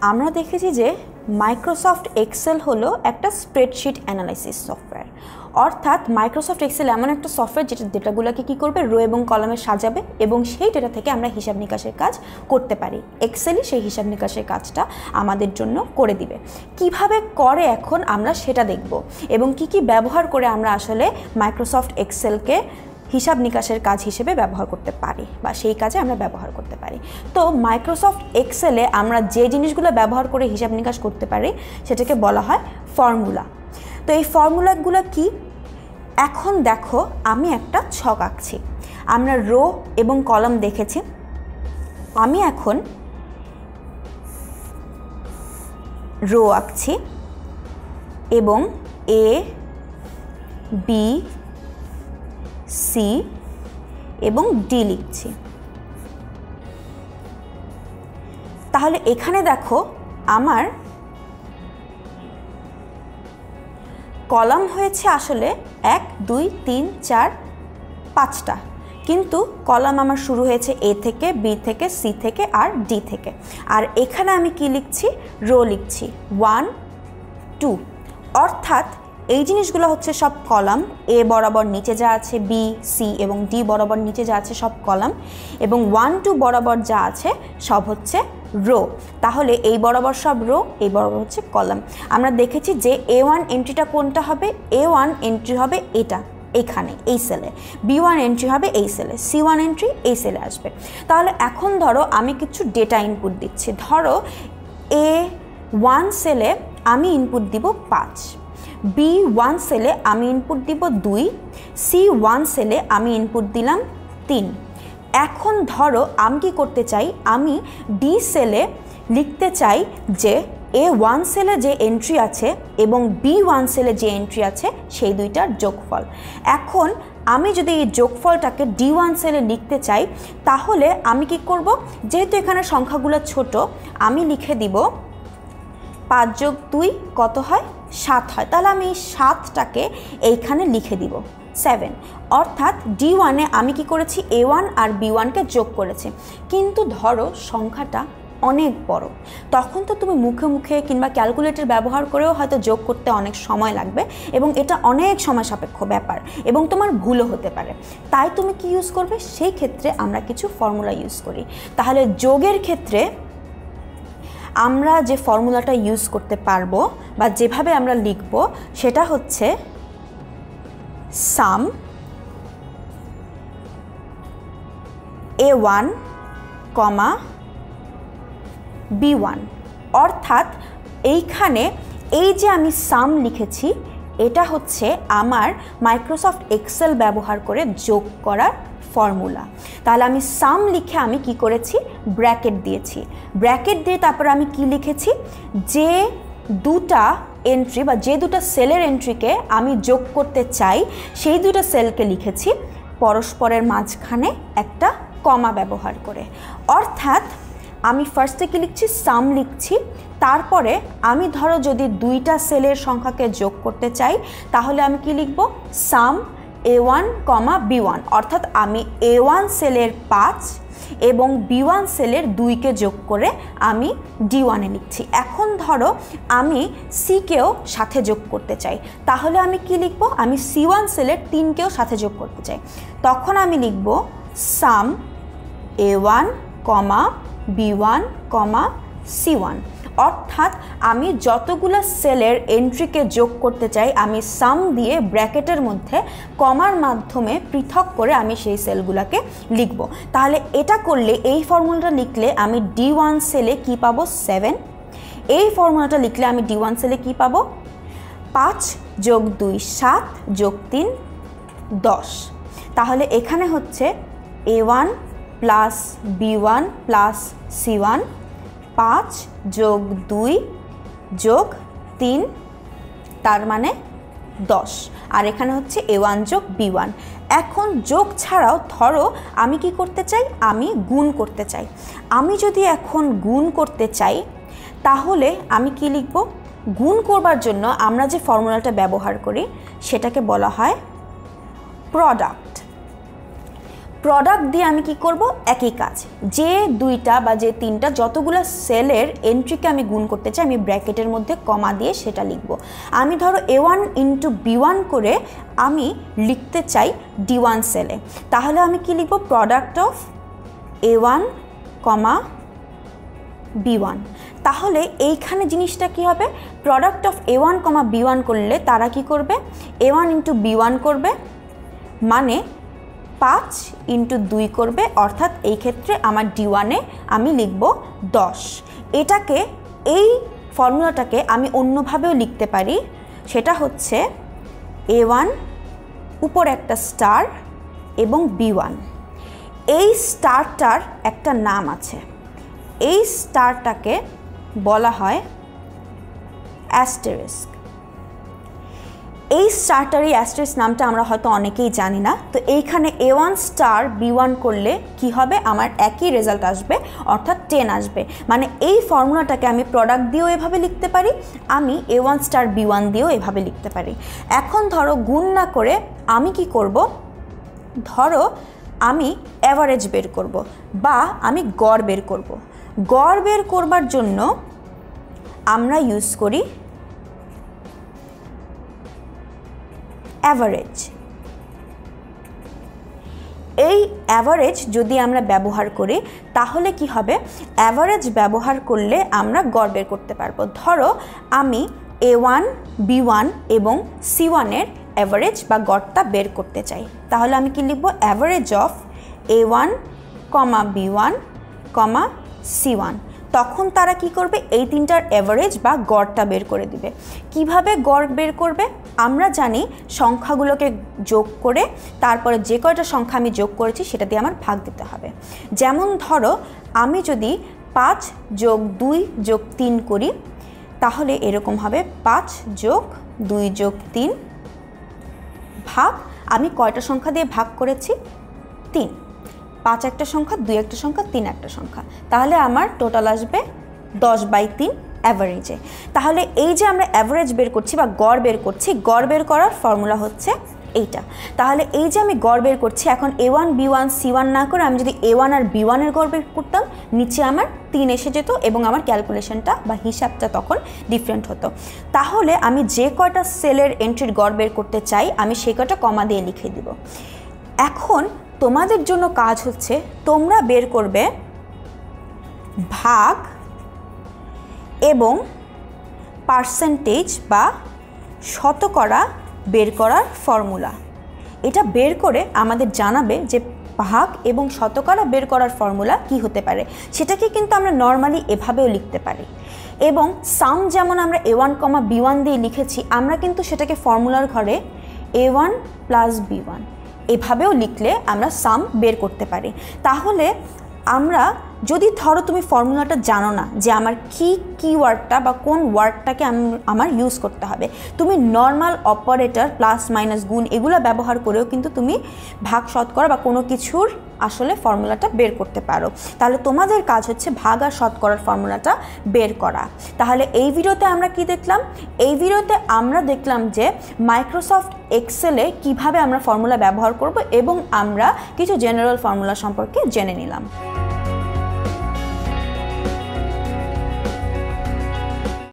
আমরা দেখেছি যে মাইক্রোসফট এক্সেল হলো একটা স্প্রেডশিট অ্যানালাইসিস সফটওয়্যার অর্থাৎ মাইক্রোসফট এক্সেল এমন একটা সফটওয়্যার যেটা ডেটাগুলোকে কী করবে? রো এবং কলমে সাজাবে এবং সেই ডেটা থেকে আমরা হিসাব নিকাশের কাজ করতে পারি। এক্সেলই সেই হিসাব নিকাশের কাজটা আমাদের জন্য করে দিবে। কীভাবে করে এখন আমরা সেটা দেখব এবং কি কি ব্যবহার করে আমরা আসলে মাইক্রোসফট এক্সেলকে হিসাব নিকাশের কাজ হিসেবে ব্যবহার করতে পারি বা সেই কাজে আমরা ব্যবহার করতে পারি। তো মাইক্রোসফট এক্সেলে আমরা যে জিনিসগুলো ব্যবহার করে হিসাব নিকাশ করতে পারি, সেটাকে বলা হয় ফর্মুলা তো এই ফর্মুলাগুলো কি? এখন দেখো আমি একটা ছক আঁকছি। আমরা রো এবং কলম দেখেছি। আমি এখন রো আঁকছি এবং এ বি সি এবং ডি লিখছি। তাহলে এখানে দেখো আমার কলাম হয়েছে আসলে এক, দুই, তিন, চার, পাঁচটা। কিন্তু কলাম আমার শুরু হয়েছে এ থেকে বি থেকে সি থেকে আর ডি থেকে। আর এখানে আমি কি লিখছি? রো লিখছি। One, two. অর্থাৎ এই জিনিসগুলো হচ্ছে সব কলাম, এ বরাবর নিচে যা আছে বি, সি এবং ডি বরাবর নিচে যা আছে সব কলাম এবং ওয়ান টু বরাবর যা আছে সব হচ্ছে রো। তাহলে এই বরাবর সব রো, এই বরাবর হচ্ছে কলাম। আমরা দেখেছি যে এ ওয়ান এন্ট্রিটা কোনটা হবে? এ ওয়ান এন্ট্রি হবে এটা, এখানে, এই সেলে বি ওয়ান এন্ট্রি হবে এই সেলে সি ওয়ান এন্ট্রি এই সেলে আসবে। তাহলে এখন ধরো আমি কিছু ডেটা ইনপুট দিচ্ছি। ধরো এ ওয়ান সেলে আমি ইনপুট দিব পাঁচ। বি ওয়ান সেলে আমি ইনপুট দিব দুই, সি ওয়ান সেলে আমি ইনপুট দিলাম তিন। এখন ধরো আমি কি করতে চাই? আমি ডি সেলে লিখতে চাই যে এ ওয়ান সেলে যে এন্ট্রি আছে এবং বি ওয়ান সেলে যে এন্ট্রি আছে, সেই দুইটার যোগফল। এখন আমি যদি এই যোগফলটাকে ডি ওয়ান সেলে লিখতে চাই, তাহলে আমি কি করব? যেহেতু এখানে সংখ্যাগুলো ছোট, আমি লিখে দিব পাঁচ যোগ দুই, কত হয়? সাত হয়। তাহলে আমি এই সাতটাকে এইখানে লিখে দিব। সেভেন। অর্থাৎ ডি ওয়ানে আমি কি করেছি? এ ওয়ান আর বি ওয়ানকে যোগ করেছি। কিন্তু ধরো সংখ্যাটা অনেক বড়। তখন তো তুমি মুখে মুখে কিংবা ক্যালকুলেটর ব্যবহার করেও হয়তো যোগ করতে অনেক সময় লাগবে এবং এটা অনেক সময় সাপেক্ষ ব্যাপার এবং তোমার ভুলও হতে পারে। তাই তুমি কি ইউজ করবে? সেই ক্ষেত্রে আমরা কিছু ফর্মুলা ইউজ করি। তাহলে যোগের ক্ষেত্রে আমরা যে ফর্মুলাটা ইউজ করতে পারব বা যেভাবে আমরা লিখব, সেটা হচ্ছে sum A one comma B one অর্থাৎ এইখানে এই যে আমি সাম লিখেছি, এটা হচ্ছে আমার মাইক্রোসফট এক্সেল ব্যবহার করে যোগ করার ফর্মুলা তাহলে আমি সাম লিখে আমি কি করেছি? ব্র্যাকেট দিয়েছি। ব্র্যাকেট দিয়ে তারপর আমি কি লিখেছি? যে দুটা এন্ট্রি বা যে দুটো সেলের এন্ট্রিকে আমি যোগ করতে চাই, সেই দুটো সেলকে লিখেছি পরস্পরের মাঝখানে একটা কমা ব্যবহার করে। অর্থাৎ আমি ফার্স্টে কি লিখছি? সাম লিখছি। তারপরে আমি ধরো যদি দুইটা সেলের সংখ্যাকে যোগ করতে চাই, তাহলে আমি কি লিখব? Sum A one comma B one অর্থাৎ আমি এ ওয়ান সেলের পাঁচ এবং বি ওয়ান সেলের দুইকে যোগ করে আমি ডি ওয়ানে লিখছি। এখন ধরো আমি সিকেও সাথে যোগ করতে চাই। তাহলে আমি কি লিখব? আমি সি ওয়ান সেলের তিনকেও সাথে যোগ করতে চাই। তখন আমি লিখব sum A one comma B one comma C one অর্থাৎ আমি যতগুলো সেলের এন্ট্রিকে যোগ করতে চাই, আমি সাম দিয়ে ব্র্যাকেটের মধ্যে কমার মাধ্যমে পৃথক করে আমি সেই সেলগুলোকে লিখব। তাহলে এটা করলে এই ফর্মুলাটা লিখলে আমি ডি ওয়ান সেলে কী পাবো? সেভেন। এই ফর্মুলাটা লিখলে আমি ডি ওয়ান সেলে কী পাবো? পাঁচ যোগ দুই, সাত যোগ তিন, দশ। তাহলে এখানে হচ্ছে A one plus B one plus C one পাঁচ যোগ দুই যোগ তিন, তার মানে দশ। আর এখানে হচ্ছে এ ওয়ান যোগ বি ওয়ান। এখন যোগ ছাড়াও ধরো আমি কি করতে চাই? আমি গুণ করতে চাই। আমি যদি এখন গুণ করতে চাই, তাহলে আমি কি লিখব? গুণ করবার জন্য আমরা যে ফর্মুলাটা ব্যবহার করি, সেটাকে বলা হয় প্রোডাক্ট প্রোডাক্ট দিয়ে আমি কি করব? একই কাজ। যে দুইটা বা যে তিনটা যতগুলো সেলের এন্ট্রিকে আমি গুণ করতে চাই, আমি ব্র্যাকেটের মধ্যে কমা দিয়ে সেটা লিখব। আমি ধরো A one into B one করে আমি লিখতে চাই ডি ওয়ান সেলে। তাহলে আমি কি লিখব? Product of A one comma B one তাহলে এইখানে জিনিসটা কি হবে? Product of A one comma B one করলে তারা কি করবে? A one into B one করবে। মানে পাঁচ ইন্টু দুই করবে, অর্থাৎ এই ক্ষেত্রে আমার ডি ওয়ানে আমি লিখব দশ। এটাকে, এই ফর্মুলাটাকে আমি অন্যভাবেও লিখতে পারি। সেটা হচ্ছে এ ওয়ান উপর একটা স্টার এবং বি ওয়ান এই স্টারটার একটা নাম আছে। এই স্টারটাকে বলা হয় অ্যাস্টেরিস্ক এই স্টারটারই অ্যাস্টেরিস নামটা আমরা হয়তো অনেকেই জানি না। তো এইখানে A one star B one করলে কি হবে? আমার একই রেজাল্ট আসবে, অর্থাৎ টেন আসবে। মানে এই ফর্মুলাটাকে আমি প্রোডাক্ট দিয়েও এভাবে লিখতে পারি, আমি A one star B one দিয়েও এভাবে লিখতে পারি। এখন ধরো গুণ না করে আমি কি করব? ধরো আমি অ্যাভারেজ বের করব, বা আমি গড় বের করব। গড় বের করবার জন্য আমরা ইউজ করি অ্যাভারেজ এই অ্যাভারেজ যদি আমরা ব্যবহার করি, তাহলে কি হবে? অ্যাভারেজ ব্যবহার করলে আমরা গড় বের করতে পারব। ধরো, আমি এ ওয়ান বি ওয়ান এবং সি ওয়ানের অ্যাভারেজ বা গড়টা বের করতে চাই। তাহলে আমি কি লিখব? Average of A one comma B one comma C one তখন তারা কি করবে? এই তিনটার অ্যাভারেজ বা গড়টা বের করে দিবে। কীভাবে গড় বের করবে? আমরা জানি সংখ্যাগুলোকে যোগ করে তারপরে যে কয়টা সংখ্যা আমি যোগ করেছি, সেটা দিয়ে আমার ভাগ দিতে হবে। যেমন ধরো, আমি যদি পাঁচ যোগ দুই যোগ তিন করি, তাহলে এরকম হবে পাঁচ যোগ দুই যোগ তিন ভাগ আমি কয়টা সংখ্যা দিয়ে ভাগ করেছি? তিন। পাঁচ একটা সংখ্যা, দুই একটা সংখ্যা, তিন একটা সংখ্যা। তাহলে আমার টোটাল আসবে দশ বাই তিন অ্যাভারেজে তাহলে এই যে আমরা অ্যাভারেজ বের করছি বা গড় বের করছি, গড় বের করার ফর্মুলা হচ্ছে এইটা। তাহলে এই যে আমি গড় বের করছি, এখন A one B one C one না করে আমি যদি এ ওয়ান আর বি ওয়ানের গড় বের করতাম, নিচে আমার তিন এসে যেত এবং আমার ক্যালকুলেশনটা বা হিসাবটা তখন ডিফারেন্ট হতো। তাহলে আমি যে কয়টা সেলের এন্ট্রির গড় বের করতে চাই, আমি সে কয়টা কমা দিয়ে লিখে দিব। এখন তোমাদের জন্য কাজ হচ্ছে তোমরা বের করবে ভাগ এবং পার্সেন্টেজ বা শতকরা বের করার ফর্মুলা। এটা বের করে আমাদের জানাবে যে ভাগ এবং শতকরা বের করার ফর্মুলা কি হতে পারে। সেটাকে কিন্তু আমরা নর্মালি এভাবেও লিখতে পারি। এবং সাম যেমন আমরা A one comma B one দিয়ে লিখেছি, আমরা কিন্তু সেটাকে ফর্মুলার ঘরে A one plus B one এভাবেও লিখলে আমরা সাম বের করতে পারি। তাহলে আমরা যদি ধরো তুমি ফর্মুলাটা জানো না যে আমার কি কিওয়ার্ডটা বা কোন ওয়ার্ডটাকে আমার ইউজ করতে হবে, তুমি নর্মাল অপারেটর প্লাস মাইনাস গুণ এগুলো ব্যবহার করেও কিন্তু তুমি ভাগ শতকরা বা কোনো কিছুর আসলে ফর্মুলাটা বের করতে পারো। তাহলে তোমাদের কাজ হচ্ছে ভাগ আর শতকরার ফর্মুলাটা বের করা। তাহলে এই ভিডিওতে আমরা কি দেখলাম? এই ভিডিওতে আমরা দেখলাম যে মাইক্রোসফট এক্সেলে কীভাবে আমরা ফর্মুলা ব্যবহার করব এবং আমরা কিছু জেনারেল ফর্মুলা সম্পর্কে জেনে নিলাম।